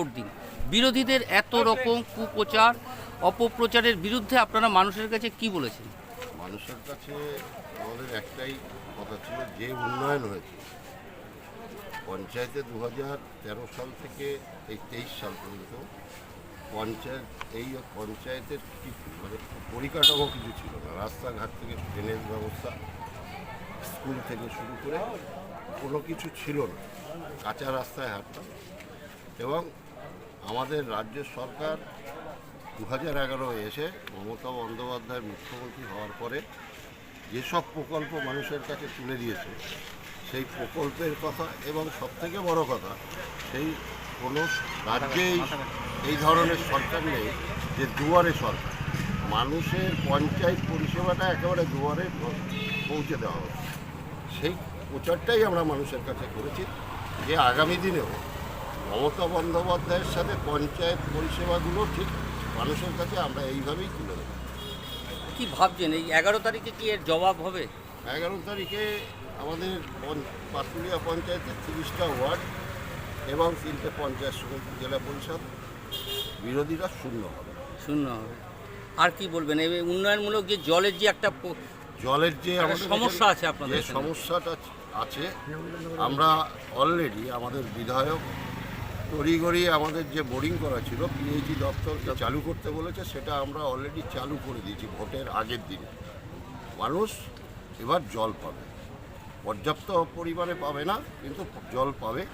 Vote দিন। বিরোধীদের এত রকম কুপ্রচার, অপপ্রচারের বিরুদ্ধে আপনারা মানুষের কাছে কি বলেছেন? মানুষের কাছে আমাদের একটাই কথা ছিল, যে উন্নয়ন হয়েছে, পঞ্চায়েতে দু হাজার তেরো সাল থেকে এই তেইশ সাল পর্যন্ত পঞ্চায়েত, এই পঞ্চায়েতের মানে পরিকাঠামো কিছু ছিল না। রাস্তাঘাট থেকে ট্রেনের ব্যবস্থা, স্কুল থেকে শুরু করে কোনো কিছু ছিল না। কাঁচা রাস্তায় হাঁটতাম এবং আমাদের রাজ্য সরকার দু হাজার এগারো এসে মমতা বন্দ্যোপাধ্যায় মুখ্যমন্ত্রী হওয়ার পরে যেসব প্রকল্প মানুষের কাছে তুলে দিয়েছে, সেই প্রকল্পের কথা এবং সবথেকে বড় কথা, সেই কোনো রাজ্যেই এই ধরনের সরকার নেই যে দুয়ারে সরকার। মানুষের পঞ্চায়েত পরিষেবাটা একেবারে দুয়ারে পৌঁছে দেওয়া হবে সেই প্রচারটাই আমরা মানুষের কাছে করেছি যে আগামী দিনেও মমতা বন্দ্যোপাধ্যায়ের সাথে পঞ্চায়েত পরিষেবাগুলো ঠিক মানুষের কাছে আমরা এইভাবেই তুলে দেবো কি ভাবছেন? এই এগারো তারিখে কি এর জবাব হবে? এগারো তারিখে আমাদের পাতুলিয়া পঞ্চায়েতের তিরিশটা ওয়ার্ড এবং তিনটে পঞ্চায়েত সমিতি জেলা পরিষদ বিরোধীরা শূন্য হবে। শূন্য হবে। আর কি বলবেন? এই উন্নয়নমূলক যে জলের যে একটা প- জলের যে আমাদের সমস্যা আছে আপনাদের যে এখানে। সমস্যাটা আছে আমরা অলরেডি আমাদের বিধায়ক তড়িগড়ি আমাদের যে বোরিং করা ছিল পিএইচি দপ্তরকে চালু করতে বলেছে সেটা আমরা অলরেডি চালু করে দিয়েছি ভোটের আগের দিন। মানুষ এবার জল পাবে। পর্যাপ্ত পরিমাণে পাবে না কিন্তু জল পাবে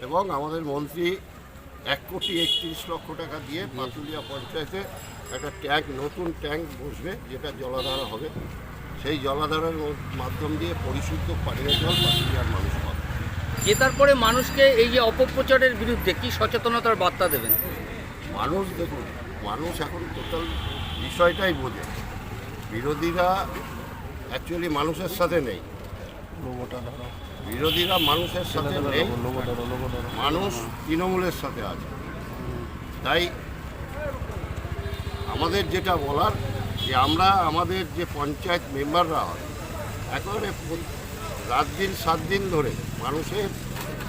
এবং আমাদের মন্ত্রী এক কোটি একত্রিশ লক্ষ টাকা দিয়ে পাতুলিয়া পঞ্চায়েতে একটা ট্যাঙ্ক নতুন ট্যাঙ্ক বসবে যেটা জলাধারা হবে। সেই জলাধারার মধ্য- মাধ্যম দিয়ে পরিশুদ্ধ পানীয় জল পাতুলিয়ার মানুষ পাবে। জেতার পরে মানুষকে এই যে অপপ্রচারের বিরুদ্ধে কি সচেতনতার বার্তা দেবেন? মানুষ দেখুন, মানুষ এখন টোটাল বিষয়টাই বোঝে। বিরোধীরা অ্যাকচুয়ালি মানুষের সাথে নেই। বিরোধীরা মানুষের সাথে নেই। মানুষ তৃণমূলের সাথে আছে। তাই আমাদের যেটা বলার যে আমরা আমাদের যে পঞ্চায়েত মেম্বাররা হয়, একেবারে রাত দিন সাত দিন ধরে মানুষের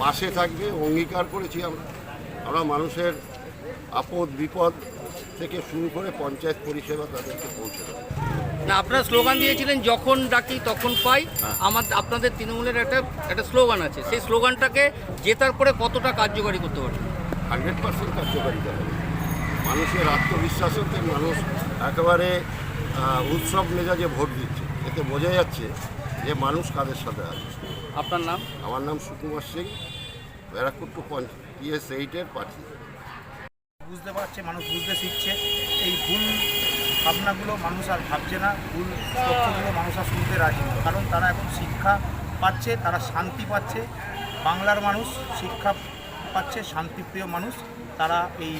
পাশে থাকবে অঙ্গীকার করেছি আমরা। আমরা মানুষের আপদ বিপদ থেকে শুরু করে পঞ্চায়েত পরিষেবা তাদেরকে পৌঁছে দেবো। না আপনারা স্লোগান দিয়েছিলেন যখন ডাকি তখন পাই। আমার আপনাদের তৃণমূলের একটা একটা স্লোগান আছে। সেই স্লোগানটাকে জেতার পরে কতটা কার্যকারী করতে পারবে? হান্ড্রেড পার্সেন্ট কার্যকারিতা হবে। মানুষের আত্মবিশ্বাস হতে মানুষ একেবারে উৎসব মেজাজে ভোট দিচ্ছে। এতে বোঝা যাচ্ছে যে মানুষ কাদের সাথে আছে? আপনার নাম? আমার নাম সুকুমার সিং ব্যারাকপুর টু পিএস এইটের প্রার্থী বুঝতে পারছে মানুষ বুঝতে শিখছে। এই ভুল ভাবনাগুলো মানুষ আর ভাবছে না ভুল তথ্যগুলো মানুষ আর শুনতে রাজি কারণ তারা এখন শিক্ষা পাচ্ছে তারা শান্তি পাচ্ছে। বাংলার মানুষ শিক্ষা পাচ্ছে শান্তিপ্রিয় মানুষ। তারা এই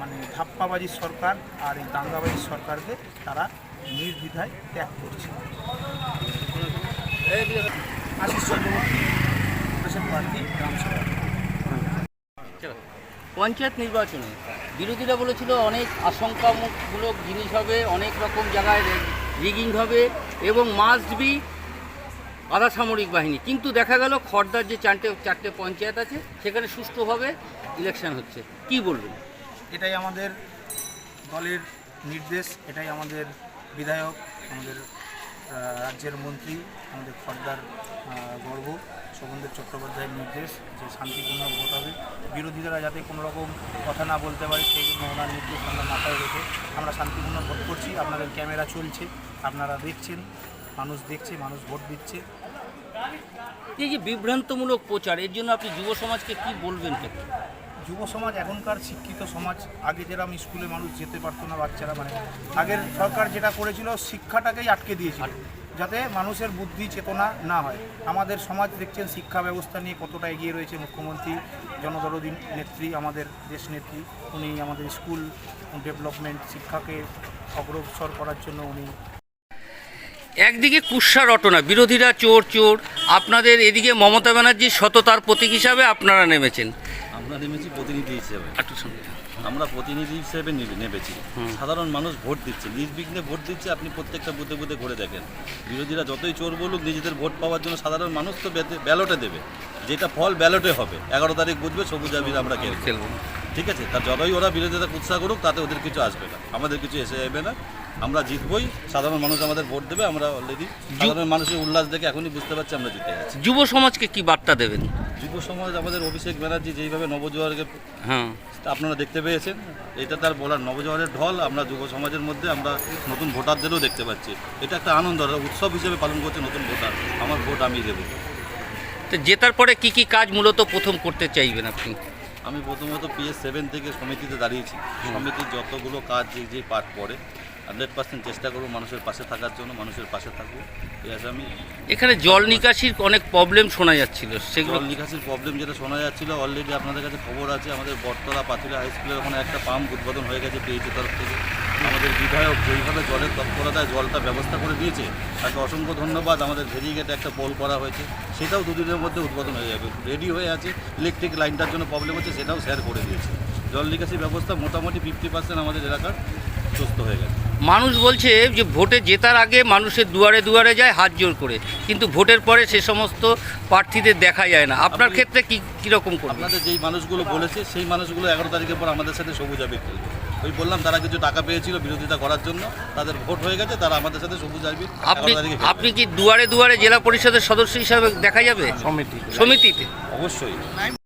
মানে ধাপ্পাবাজির সরকার আর এই দাঙ্গাবাজির সরকারকে তারা নির্দ্বিধায় ত্যাগ করছে। পঞ্চায়েত নির্বাচনে বিরোধীরা বলেছিল অনেক আশঙ্কামূলক জিনিস হবে, অনেক রকম জায়গায় রিগিং হবে এবং মাস্ট বি আধা সামরিক বাহিনী। কিন্তু দেখা গেল খর্দার যে চারটে চারটে পঞ্চায়েত আছে, সেখানে সুষ্ঠুভাবে ইলেকশন হচ্ছে। কি বলবেন? এটাই আমাদের দলের নির্দেশ, এটাই আমাদের বিধায়ক, আমাদের রাজ্যের মন্ত্রী, আমাদের খর্দার গর্ব শোভনদেব চট্টোপাধ্যায়ের নির্দেশ যে শান্তিপূর্ণ ভোট হবে। বিরোধীরা যাতে কোনো রকম কথা না বলতে পারে, সেই জন্য ওনার নির্দেশ আমরা মাথায় রেখে আমরা শান্তিপূর্ণ ভোট করছি। আপনাদের ক্যামেরা চলছে, আপনারা দেখছেন, মানুষ দেখছে, মানুষ ভোট দিচ্ছে। এই যে বিভ্রান্তমূলক প্রচার, এর জন্য আপনি যুব সমাজকে কি বলবেন? যুব সমাজ, এখনকার শিক্ষিত সমাজ, আগে যেরকম স্কুলে মানুষ যেতে পারতো না বাচ্চারা মানে আগের সরকার যেটা করেছিল, শিক্ষাটাকেই আটকে দিয়েছিল, যাতে মানুষের বুদ্ধি, চেতনা না হয়। আমাদের সমাজ দেখছেন শিক্ষা ব্যবস্থা নিয়ে কতটা এগিয়ে রয়েছে মুখ্যমন্ত্রী, জনদরদী নেত্রী, আমাদের দেশ নেত্রী, উনি আমাদের স্কুল ডেভেলপমেন্ট শিক্ষাকে অগ্রসর করার জন্য উনি একদিকে কুৎসা রটনা বিরোধীরা চোর চোর, আপনাদের এদিকে মমতা ব্যানার্জির সততার প্রতীক হিসাবে আপনারা নেমেছেন। আমরা নেমেছি প্রতিনিধি হিসেবে। আমরা প্রতিনিধি হিসেবে নেমেছি। সাধারণ মানুষ ভোট দিচ্ছে। নির্বিঘ্নে ভোট দিচ্ছে আপনি প্রত্যেকটা বুথে বুথে ঘুরে দেখেন। বিরোধীরা যতই চোর বলুক নিজেদের ভোট পাওয়ার জন্য সাধারণ মানুষ তো ব্যালটে দেবে। যেটা ফল ব্যালটে হবে। এগারো তারিখ বুঝবে সবুজ আবির আমরা খেলব। ঠিক আছে? তার যতই ওরা বিরোধিতা উৎসাহ করুক তাতে ওদের কিছু আসবে না। আমাদের কিছু এসে যাবে না। আমরা জিতবই। সাধারণ মানুষ আমাদের ভোট দেবে। আমরা অলরেডি সাধারণ মানুষের উল্লাস দেখে এখনই বুঝতে পারছি আমরা জিতে গেছি। যুব সমাজকে কি বার্তা দেবেন? যুব সমাজ আমাদের অভিষেক ব্যানার্জি যেইভাবে নবজোয়ারকে হ্যাঁ। আপনারা দেখতে পেয়েছেন এটা তার বলার নবজোয়ারের ঢল আমরা যুব সমাজের মধ্যে আমরা নতুন ভোটারদেরও দেখতে পাচ্ছি। এটা একটা আনন্দ উৎসব হিসেবে পালন করছে নতুন ভোটার আমার ভোট আমি দেবো। তো জেতার পরে কি কি কাজ মূলত প্রথম করতে চাইবেন আপনি? আমি প্রথমত পিএস সেভেন থেকে সমিতিতে দাঁড়িয়েছি। সমিতির যতগুলো কাজ যে যে পার্ট পড়ে হান্ড্রেড পার্সেন্ট চেষ্টা করব মানুষের পাশে থাকার জন্য মানুষের পাশে থাকব। এই আশা আমি এখানে জল নিকাশির অনেক প্রবলেম শোনা যাচ্ছিল সেগুলো জল নিকাশির প্রবলেম যেটা শোনা যাচ্ছিল অলরেডি আপনাদের কাছে খবর আছে আমাদের বটতলা পাথুরা হাই স্কুলের ওখানে একটা পাম্প উদ্বোধন হয়ে গেছে পিএইচি তরফ থেকে। আমাদের বিধায়ক যেইভাবে জলের তৎপরতায় জলটা ব্যবস্থা করে দিয়েছে তাকে অসংখ্য ধন্যবাদ। আমাদের ভেরিগেটে একটা পোল করা হয়েছে সেটাও দুদিনের মধ্যে উদ্বোধন হয়ে যাবে। রেডি হয়ে আছে ইলেকট্রিক লাইনটার জন্য প্রবলেম হচ্ছে সেটাও শেয়ার করে দিয়েছে। জল নিকাশি ব্যবস্থা মোটামুটি ফিফটি পার্সেন্ট আমাদের এলাকার। সুস্থ হয়ে গেছে। মানুষ বলছে যে ভোটে জেতার আগে মানুষের দুয়ারে দুয়ারে যায় হাত জোর করে। কিন্তু ভোটের পরে সে সমস্ত প্রার্থীদের দেখা যায় না। আপনার ক্ষেত্রে কি কীরকম করবেন? আপনাদের যেই মানুষগুলো বলেছে সেই মানুষগুলো এগারো তারিখের পর আমাদের সাথে সবুজ আবির খেলবে। ওই বললাম তারা কিছু টাকা পেয়েছিল বিরোধিতা করার জন্য। তাদের ভোট হয়ে গেছে তারা আমাদের সাথে সবুজ আবির আপনি। আপনি কি দুয়ারে দুয়ারে জেলা পরিষদের সদস্য হিসাবে দেখা যাবে? সমিতি। সমিতিতে। অবশ্যই।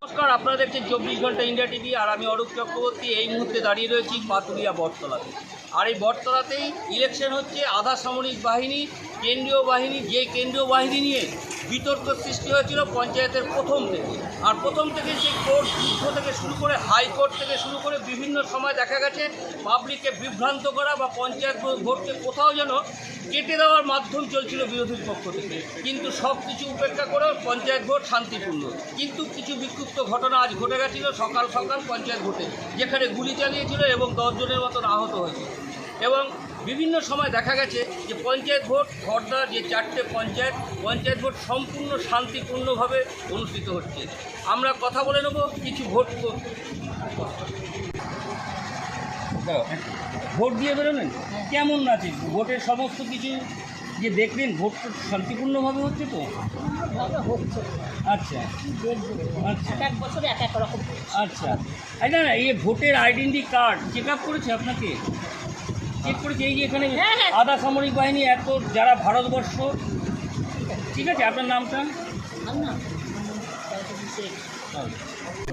নমস্কার আপনারা দেখছেন চব্বিশ ঘণ্টা ইন্ডিয়া টিভি আর আমি অরূপ চক্রবর্তী। এই মুহূর্তে দাঁড়িয়ে রয়েছি পাতুলিয়া বটতলাতে। আর এই বটতলাতেই ইলেকশন হচ্ছে আধা সামরিক বাহিনী, কেন্দ্রীয় বাহিনী, যে কেন্দ্রীয় বাহিনী নিয়ে বিতর্ক সৃষ্টি হয়েছিল পঞ্চায়েতের প্রথম থেকে। আর প্রথম থেকে সেই কোর্ট যুদ্ধ থেকে শুরু করে হাইকোর্ট থেকে শুরু করে বিভিন্ন সময় দেখা গেছে পাবলিককে বিভ্রান্ত করা বা পঞ্চায়েত ভোটকে কোথাও যেন কেটে দেওয়ার মাধ্যম চলছিল বিরোধীর পক্ষ থেকে। কিন্তু সব কিছু উপেক্ষা করে পঞ্চায়েত ভোট শান্তিপূর্ণ। কিন্তু কিছু বিক্ষুব্ধ ঘটনা আজ ঘটে গেছিল সকাল সকাল পঞ্চায়েত ভোটে, যেখানে গুলি চালিয়েছিল এবং দশজনের মতন আহত হয়েছে। এবং বিভিন্ন সময় দেখা গেছে যে পঞ্চায়েত ভোট খর্দার যে চারটে পঞ্চায়েত পঞ্চায়েত ভোট সম্পূর্ণ শান্তিপূর্ণভাবে অনুষ্ঠিত হচ্ছে। আমরা কথা বলে নেব কিছু ভোট ভোট দিয়ে বেরোলেন? কেমন আছে ভোটের সমস্ত কিছু যে দেখলেন ভোট তো শান্তিপূর্ণভাবে হচ্ছে তো? আচ্ছা। আচ্ছা। এক এক বছরে এক এক হচ্ছে। আচ্ছা। না না, এই ভোটের আইডেন্টি কার্ড চেক আপ করেছে আপনাকে? চেক করেছি এই যে এখানে হ্যাঁ, হ্যাঁ। আধা সামরিক বাহিনী এত যারা ভারতবর্ষ। ঠিক আছে আপনার নামটা? সে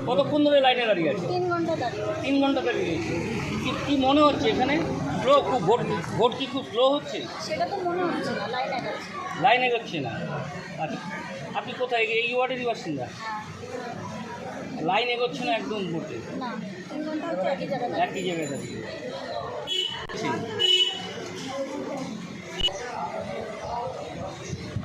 কতক্ষণ ধরে লাইনে দাঁড়িয়ে আছে? তিন ঘণ্টা দাঁড়িয়ে আছে। কি কি মনে হচ্ছে এখানে? স্লো খুব ভোট ভোট কি খুব স্লো হচ্ছে? সেটা তো মনে হচ্ছে না লাইন এগোচ্ছে না। আচ্ছা আপনি কোথায়? এই ওয়ার্ডেরই বাসিন্দা? লাইন এগোচ্ছে না একদম ভোটে? একই জায়গায় দাঁড়িয়ে।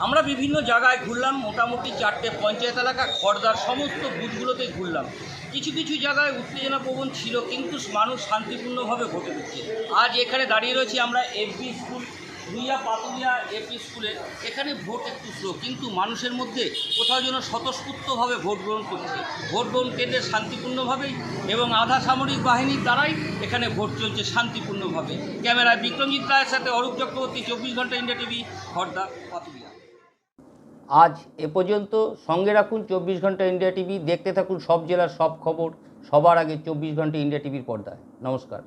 আমরা বিভিন্ন জায়গায় ঘুরলাম, মোটামুটি চারটে পঞ্চায়েত এলাকা, খড়দার সমস্ত বুথগুলোতেই ঘুরলাম। কিছু কিছু জায়গায় উত্তেজনা প্রবণ ছিল, কিন্তু মানুষ শান্তিপূর্ণভাবে ভোটে দিচ্ছে। আজ এখানে দাঁড়িয়ে রয়েছি আমরা FB school Ruiya Patulia AP স্কুলে এখানে ভোট একটু স্লো কিন্তু মানুষের মধ্যে কোথাও যেন স্বতঃস্ফূর্তভাবে ভোট গ্রহণ করছে। ভোট গ্রহণ কেন্দ্রে শান্তিপূর্ণভাবেই এবং আধা সামরিক বাহিনীর দ্বারাই এখানে ভোট চলছে শান্তিপূর্ণভাবে। ক্যামেরায় বিক্রমজিৎ রায়ের সাথে অরূপ চক্রবর্তী, চব্বিশ ঘণ্টা ইন্ডিয়া টিভি খর্দা পাতুলিয়া আজ এ পর্যন্ত সঙ্গে রাখুন চব্বিশ ঘণ্টা ইন্ডিয়া টিভি, দেখতে থাকুন সব জেলার সব খবর, সবার আগে চব্বিশ ঘণ্টা ইন্ডিয়া টিভির পর্দায়। নমস্কার।